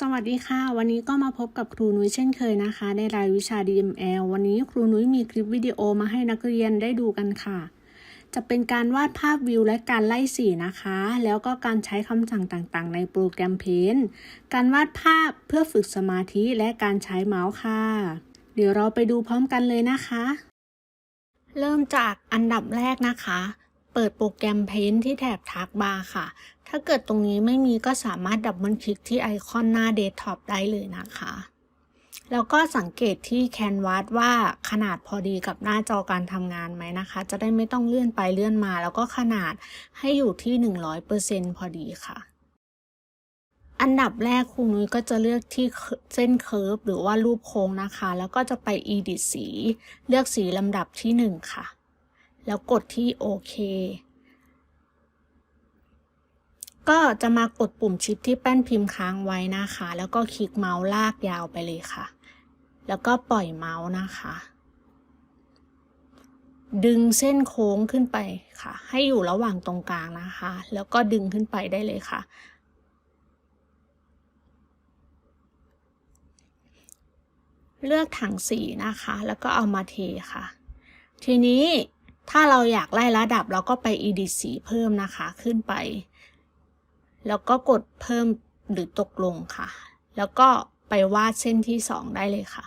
สวัสดีค่ะ วันนี้ก็มาพบกับครูนุ้ยเช่นเคยนะคะ ในรายวิชา DML วันนี้ครูนุ้ยมีคลิปวิดีโอมาให้นักเรียนได้ดูกันค่ะ จะเป็นการวาดภาพวิวและการไล่สีนะคะ แล้วก็การใช้คำสั่งต่างๆ ในโปรแกรมเพนการวาดภาพเพื่อฝึกสมาธิและการใช้เมาส์ค่ะ เดี๋ยวเราไปดูพร้อมกันเลยนะคะ เริ่มจากอันดับแรกนะคะ เปิดโปรแกรม Paint ที่แถบทักบาร์ค่ะ ถ้าเกิดตรงนี้ไม่มีก็สามารถดับเบิลคลิกที่ไอคอนหน้าเดสก์ท็อปได้เลยนะคะ แล้วก็สังเกตที่แคนวาสว่าขนาดพอดีกับหน้าจอการทำงานไหมนะคะ จะได้ไม่ต้องเลื่อนไปเลื่อนมา แล้วก็ขนาดให้อยู่ที่ 100%พอดีค่ะอันดับแรกครูนุ้ยก็จะเลือกที่เส้นเคิร์ฟหรือว่ารูปโค้งนะคะ แล้วก็จะไป edit สี เลือกสีลำดับที่ 1 ค่ะ แล้วกดที่โอเค ก็จะมากดปุ่มชิปที่แป้นพิมพ์ค้างไว้นะคะ แล้วก็คลิกเมาส์ลากยาวไปเลยค่ะ แล้วก็ปล่อยเมาส์นะคะ ดึงเส้นโค้งขึ้นไปค่ะ ให้อยู่ระหว่างตรงกลางนะคะ แล้วก็ดึงขึ้นไปได้เลยค่ะ เลือกถังสีนะคะ แล้วก็เอามาเทค่ะ ทีนี้ถ้าเราอยากไล่ระดับเราก็ไป edit สีเพิ่มนะคะขึ้นไป แล้วก็กดเพิ่มหรือตกลงค่ะ แล้วก็ไปวาดเส้นที่ 2 ได้เลยค่ะ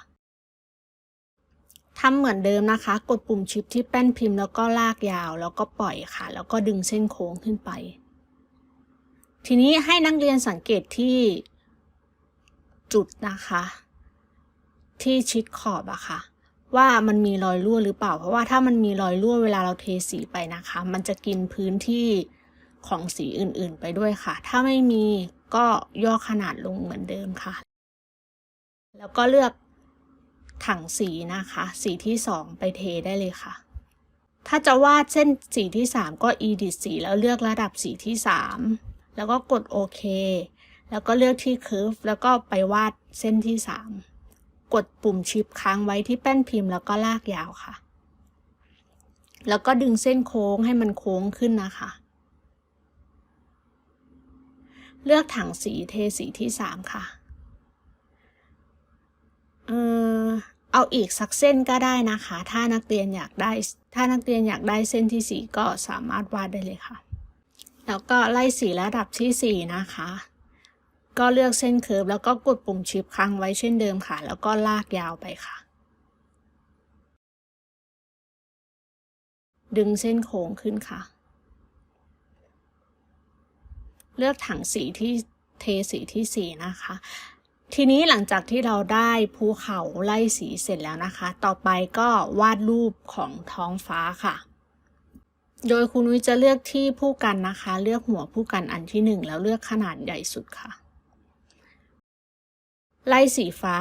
ทำเหมือนเดิมนะคะ กดปุ่มชิปที่แป้นพิมพ์แล้วก็ลากยาว แล้วก็ปล่อยค่ะ แล้วก็ดึงเส้นโค้งขึ้นไป ทีนี้ให้นักเรียนสังเกตที่จุดนะคะ ที่ชิดขอบอะค่ะ ว่ามันมีรอยรั่วหรือเปล่า เพราะว่าถ้ามันมีรอยรั่วเวลาเราเทสีไปนะคะ มันจะกินพื้นที่ ของสีอื่นๆไปด้วยค่ะ ถ้าไม่มีก็ย่อขนาดลงเหมือนเดิมค่ะ แล้วก็เลือกถังสีนะคะ สีที่สองไปเทได้เลยค่ะ ถ้าจะวาดเส้นสีที่สามก็ edit สีแล้วเลือกระดับสีที่สามแล้วก็กดโอเค แล้วก็เลือกที่ curve แล้วก็ไปวาดเส้นที่สามกดปุ่มชิปค้างไว้ที่แป้นพิมพ์แล้วก็ลากยาวค่ะ แล้วก็ดึงเส้นโค้งให้มันโค้งขึ้นนะคะ เลือกถังสีเทสีที่สามค่ะ เออเอาอีกสักเส้นก็ได้นะคะ ถ้านักเรียนอยากได้ ถ้านักเรียนอยากได้เส้นที่สี่ก็สามารถวาดได้เลยค่ะ แล้วก็ไล่สีระดับที่สี่นะคะ ก็เลือกเส้นเคิร์ฟแล้วก็กดปุ่มชิปค้างไว้เช่นเดิมค่ะ แล้วก็ลากยาวไปค่ะ ดึงเส้นโค้งขึ้นค่ะ เลือกถังสีที่เทสีที่สีนะคะ ทีนี้หลังจากที่เราได้ภูเขาไล่สีเสร็จแล้วนะคะ ต่อไปก็วาดรูปของท้องฟ้าค่ะ โดยคุณนุ้ยจะเลือกที่ผู้กันนะคะ เลือกหัวผู้กันอันที่หนึ่งแล้วเลือกขนาดใหญ่สุดค่ะ ไล่สีฟ้า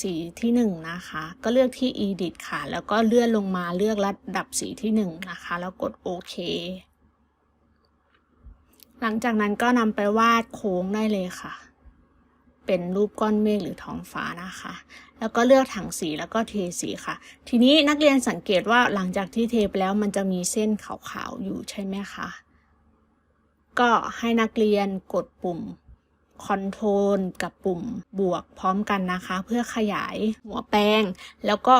สีที่หนึ่งนะคะ ก็เลือกที่ edit ค่ะ แล้วก็เลื่อนลงมาเลือกระดับสีที่หนึ่งนะคะ แล้วกดโอเค หลังจากนั้นก็นำไปวาดโค้งได้เลยค่ะ เป็นรูปก้อนเมฆหรือท้องฟ้านะคะ แล้วก็เลือกถังสีแล้วก็เทสีค่ะ ทีนี้นักเรียนสังเกตว่าหลังจากที่เทไปแล้วมันจะมีเส้นขาวๆอยู่ใช่ไหมคะ ก็ให้นักเรียนกดปุ่มคอนโทรลกับปุ่มบวกพร้อมกันนะคะ เพื่อขยายหัวแป้ง แล้วก็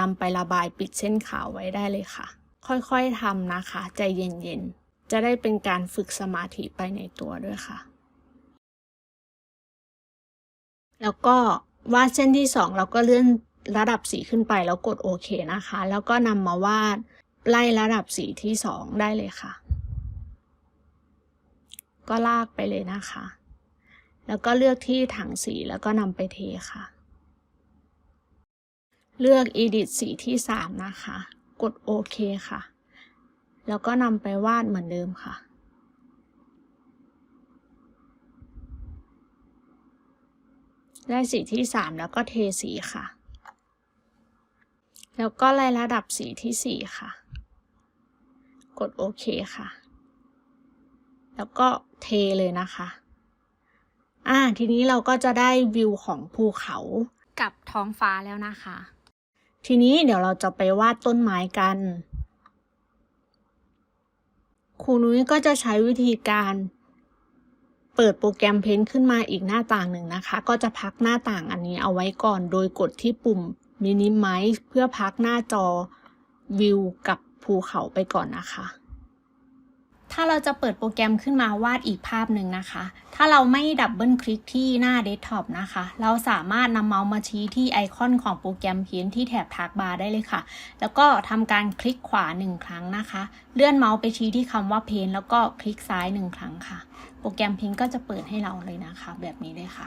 นำไประบายปิดเส้นขาวไว้ได้เลยค่ะ ค่อยๆทำนะคะ ใจเย็นๆ จะได้เป็นการฝึกสมาธิไปในตัวด้วยค่ะ แล้วก็วาดเส้นที่สองเราก็เลื่อนระดับสีขึ้นไปแล้วกดโอเคนะคะ แล้วก็นำมาวาดไล่ระดับสีที่สองได้เลยค่ะ ก็ลากไปเลยนะคะ แล้วก็เลือกที่ถังสีแล้วก็นำไปเทค่ะ เลือก edit สีที่สามนะคะ กดโอเคค่ะ แล้วก็นำไปวาดเหมือนเดิมค่ะ ได้สีที่สามแล้วก็เทสีค่ะ แล้วก็ไล่ระดับสีที่สี่ค่ะ กดโอเคค่ะ แล้วก็เทเลยนะคะอ่าทีนี้เราก็จะได้วิวของภูเขากับท้องฟ้าแล้วนะคะ ทีนี้เดี๋ยวเราจะไปวาดต้นไม้กัน ครูนุ้ยก็จะใช้วิธีการเปิดโปรแกรมเพนขึ้นมาอีกหน้าต่างหนึ่งนะคะ ก็จะพักหน้าต่างอันนี้เอาไว้ก่อน โดยกดที่ปุ่ม Minimize เพื่อพักหน้าจอวิวกับภูเขาไปก่อนนะคะ ถ้าเราจะเปิดโปรแกรมขึ้นมาวาดอีกภาพหนึ่งนะคะ ถ้าเราไม่ดับเบิลคลิกที่หน้าเดสก์ท็อปนะคะ เราสามารถนำเมาส์มาชี้ที่ไอคอนของโปรแกรมเพนที่แถบทักบาร์ได้เลยค่ะ แล้วก็ทำการคลิกขวาหนึ่งครั้งนะคะ เลื่อนเมาส์ไปชี้ที่คำว่าเพนแล้วก็คลิกซ้ายหนึ่งครั้งค่ะ โปรแกรมเพนก็จะเปิดให้เราเลยนะคะ แบบนี้เลยค่ะ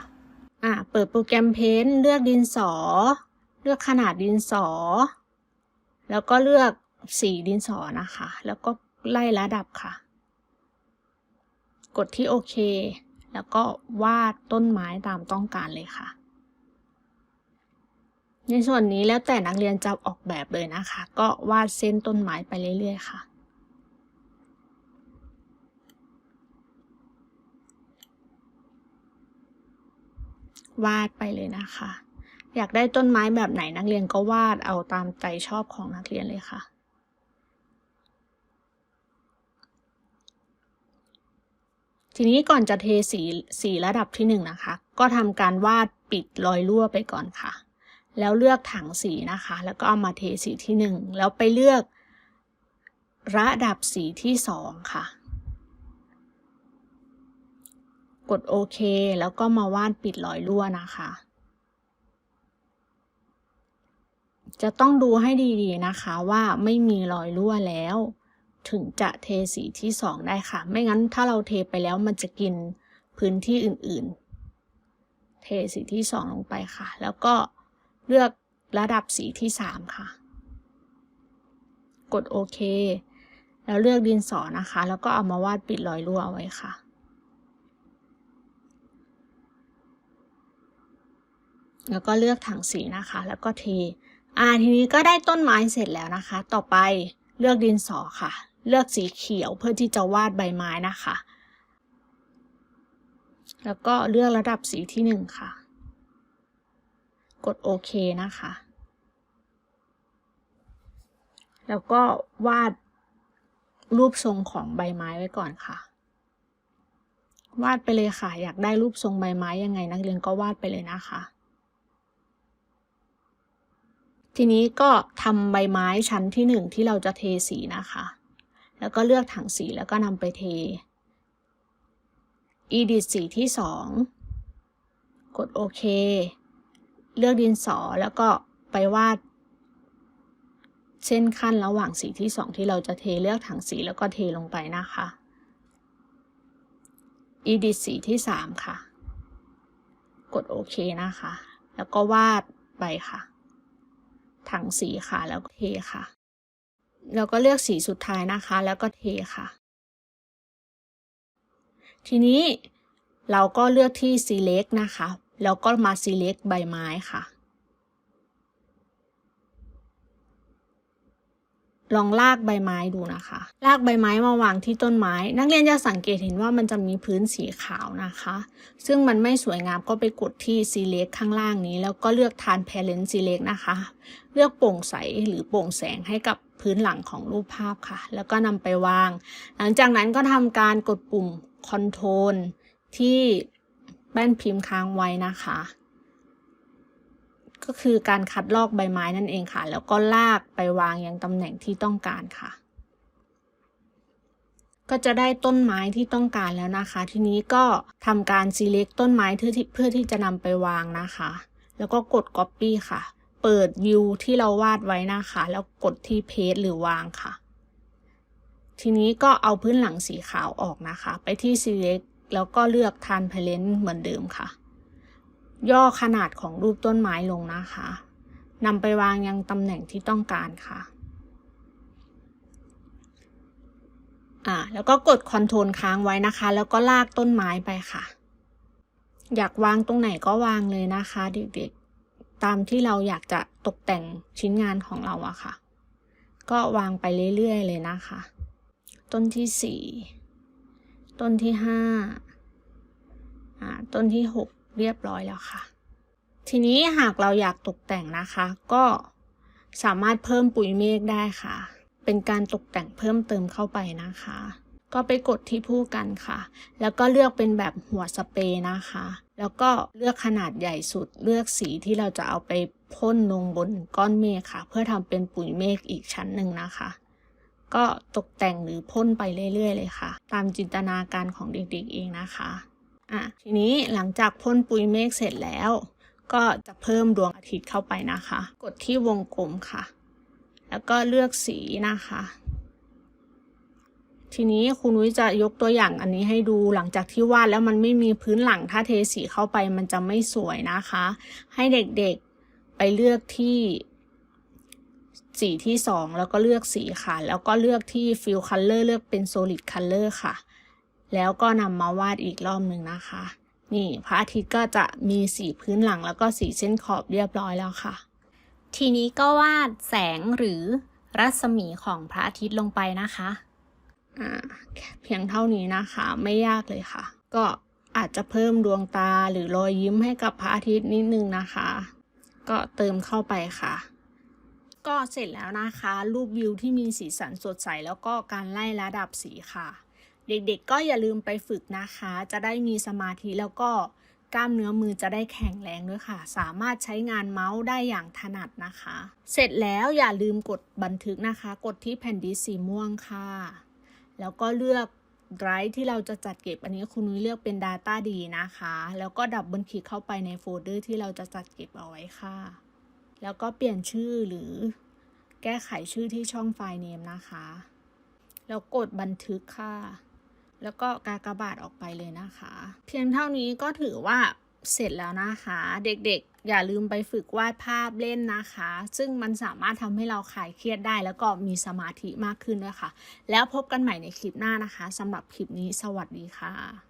อ่าเปิดโปรแกรมเพนเลือกดินสอ เลือกขนาดดินสอ แล้วก็เลือกสีดินสอนะคะ แล้วก็ไล่ระดับค่ะ กดที่โอเค แล้วก็วาดต้นไม้ตามต้องการเลยค่ะ ในส่วนนี้แล้วแต่นักเรียนจะออกแบบเลยนะคะ ก็วาดเส้นต้นไม้ไปเรื่อย ๆ ค่ะวาดไปเลยนะคะ อยากได้ต้นไม้แบบไหนนักเรียนก็วาดเอาตามใจชอบของนักเรียนเลยค่ะ ทีนี้ก่อนจะเทสีสีระดับที่หนึ่งนะคะ ก็ทำการวาดปิดรอยรั่วไปก่อนค่ะ แล้วเลือกถังสีนะคะ แล้วก็เอามาเทสีที่หนึ่งแล้วไปเลือกระดับสีที่สองค่ะ กดโอเค แล้วก็มาวาดปิดรอยรั่วนะคะ จะต้องดูให้ดีๆนะคะว่าไม่มีรอยรั่วแล้ว ถึงจะเทสีที่สองได้ค่ะ ไม่งั้นถ้าเราเทไปแล้วมันจะกินพื้นที่อื่นๆ เทสีที่สองลงไปค่ะ แล้วก็เลือกระดับสีที่สามค่ะ กดโอเค แล้วเลือกดินสอนะคะ แล้วก็เอามาวาดปิดรอยรั่วเอาไว้ค่ะแล้วก็เลือกถังสีนะคะ แล้วก็เท อ่า ทีนี้ก็ได้ต้นไม้เสร็จแล้วนะคะ ต่อไปเลือกดินสอค่ะ เลือกสีเขียวเพื่อที่จะวาดใบไม้นะคะ แล้วก็เลือกระดับสีที่หนึ่งค่ะ กดโอเคนะคะ แล้วก็วาดรูปทรงของใบไม้ไว้ก่อนค่ะ วาดไปเลยค่ะ อยากได้รูปทรงใบไม้ยังไงนักเรียนก็วาดไปเลยนะคะ ทีนี้ก็ทำใบไม้ชั้นที่หนึ่งที่เราจะเทสีนะคะ แล้วก็เลือกถังสีแล้วก็นำไปเท edit สีที่สองกดโอเค เลือกดินสอแล้วก็ไปวาด เส้นขั้นระหว่างสีที่สองที่เราจะเทเลือกถังสีแล้วก็เทลงไปนะคะ edit สีที่สามค่ะ กดโอเคนะคะ แล้วก็วาดไปค่ะ ถังสีค่ะแล้วก็เทค่ะ แล้วก็เลือกสีสุดท้ายนะคะ แล้วก็เทค่ะ ทีนี้เราก็เลือกที่ select นะคะ แล้วก็มา select ใบไม้ค่ะ ลองลากใบไม้ดูนะคะ ลากใบไม้มาวางที่ต้นไม้ นักเรียนจะสังเกตเห็นว่ามันจะมีพื้นสีขาวนะคะ ซึ่งมันไม่สวยงามก็ไปกดที่ select ข้างล่างนี้ แล้วก็เลือก transparent select นะคะ เลือกโปร่งใสหรือโปร่งแสงให้กับ พื้นหลังของรูปภาพค่ะ แล้วก็นำไปวาง หลังจากนั้นก็ทำการกดปุ่ม control ที่แป้นพิมพ์ค้างไว้นะคะ ก็คือการคัดลอกใบไม้นั่นเองค่ะ แล้วก็ลากไปวางยังตำแหน่งที่ต้องการค่ะ ก็จะได้ต้นไม้ที่ต้องการแล้วนะคะ ทีนี้ก็ทำการ select ต้นไม้เพื่อที่เพื่อที่จะนำไปวางนะคะ แล้วก็กด copy ค่ะ เปิด view ที่เราวาดไว้นะคะ แล้วกดที่ paste หรือวางค่ะ ทีนี้ก็เอาพื้นหลังสีขาวออกนะคะ ไปที่ select แล้วก็เลือก transparent เหมือนเดิมค่ะ ย่อขนาดของรูปต้นไม้ลงนะคะนำไปวางยังตำแหน่งที่ต้องการค่ะอ่าแล้วก็กดคอนโทรลค้างไว้นะคะ แล้วก็ลากต้นไม้ไปค่ะ อยากวางตรงไหนก็วางเลยนะคะเด็กๆ ตามที่เราอยากจะตกแต่งชิ้นงานของเราอะค่ะ ก็วางไปเรื่อยๆเลยนะคะ ต้นที่สี่ต้นที่ห้าอ่าต้นที่หกเรียบร้อยแล้วค่ะ ทีนี้หากเราอยากตกแต่งนะคะ ก็สามารถเพิ่มปุ๋ยเมฆได้ค่ะ เป็นการตกแต่งเพิ่มเติมเข้าไปนะคะ ก็ไปกดที่ผู้กันค่ะ แล้วก็เลือกเป็นแบบหัวสเปรย์นะคะ แล้วก็เลือกขนาดใหญ่สุดเลือกสีที่เราจะเอาไปพ่นลงบนก้อนเมฆค่ะ เพื่อทำเป็นปุ๋ยเมฆอีกชั้นหนึ่งนะคะ ก็ตกแต่งหรือพ่นไปเรื่อยๆ เลยค่ะ ตามจินตนาการของเด็กๆเองนะคะอะทีนี้หลังจากพ่นปุ๋ยเมฆเสร็จแล้ว ก็จะเพิ่มดวงอาทิตย์เข้าไปนะคะ กดที่วงกลมค่ะ แล้วก็เลือกสีนะคะ ทีนี้คุณนุ้ยจะยกตัวอย่างอันนี้ให้ดูหลังจากที่วาดแล้วมันไม่มีพื้นหลังถ้าเทสีเข้าไปมันจะไม่สวยนะคะ ให้เด็กๆไปเลือกที่สีที่สองแล้วก็เลือกสีค่ะ แล้วก็เลือกที่ฟิลคัลเลอร์เลือกเป็น solid color ค่ะ แล้วก็นำมาวาดอีกรอบหนึ่งนะคะ นี่พระอาทิตย์ก็จะมีสีพื้นหลังแล้วก็สีเส้นขอบเรียบร้อยแล้วค่ะ ทีนี้ก็วาดแสงหรือรัศมีของพระอาทิตย์ลงไปนะคะ อ่าเพียงเท่านี้นะคะ ไม่ยากเลยค่ะ ก็อาจจะเพิ่มดวงตาหรือรอยยิ้มให้กับพระอาทิตย์นิดนึงนะคะ ก็เติมเข้าไปค่ะ ก็เสร็จแล้วนะคะ รูปวิวที่มีสีสันสดใสแล้วก็การไล่ระดับสีค่ะ เด็กๆก็อย่าลืมไปฝึกนะคะ จะได้มีสมาธิแล้วก็กล้ามเนื้อมือจะได้แข็งแรงด้วยค่ะ สามารถใช้งานเมาส์ได้อย่างถนัดนะคะ เสร็จแล้วอย่าลืมกดบันทึกนะคะ กดที่แผ่นดิสสีม่วงค่ะ แล้วก็เลือกไดรฟ์ที่เราจะจัดเก็บ อันนี้คุณนุ้ยเลือกเป็น Data ดีนะคะ แล้วก็ดับเบิลคลิกเข้าไปในโฟลเดอร์ที่เราจะจัดเก็บเอาไว้ค่ะ แล้วก็เปลี่ยนชื่อหรือแก้ไขชื่อที่ช่องไฟล์เนมนะคะ แล้วกดบันทึกค่ะ แล้วก็กากบาทออกไปเลยนะคะ เพียงเท่านี้ก็ถือว่า เสร็จแล้วนะคะ เด็กๆ อย่าลืมไปฝึกวาดภาพเล่นนะคะ ซึ่งมันสามารถทำให้เราคลายเครียดได้ แล้วก็มีสมาธิมากขึ้นด้วยค่ะ แล้วพบกันใหม่ในคลิปหน้านะคะสำหรับคลิปนี้สวัสดีค่ะ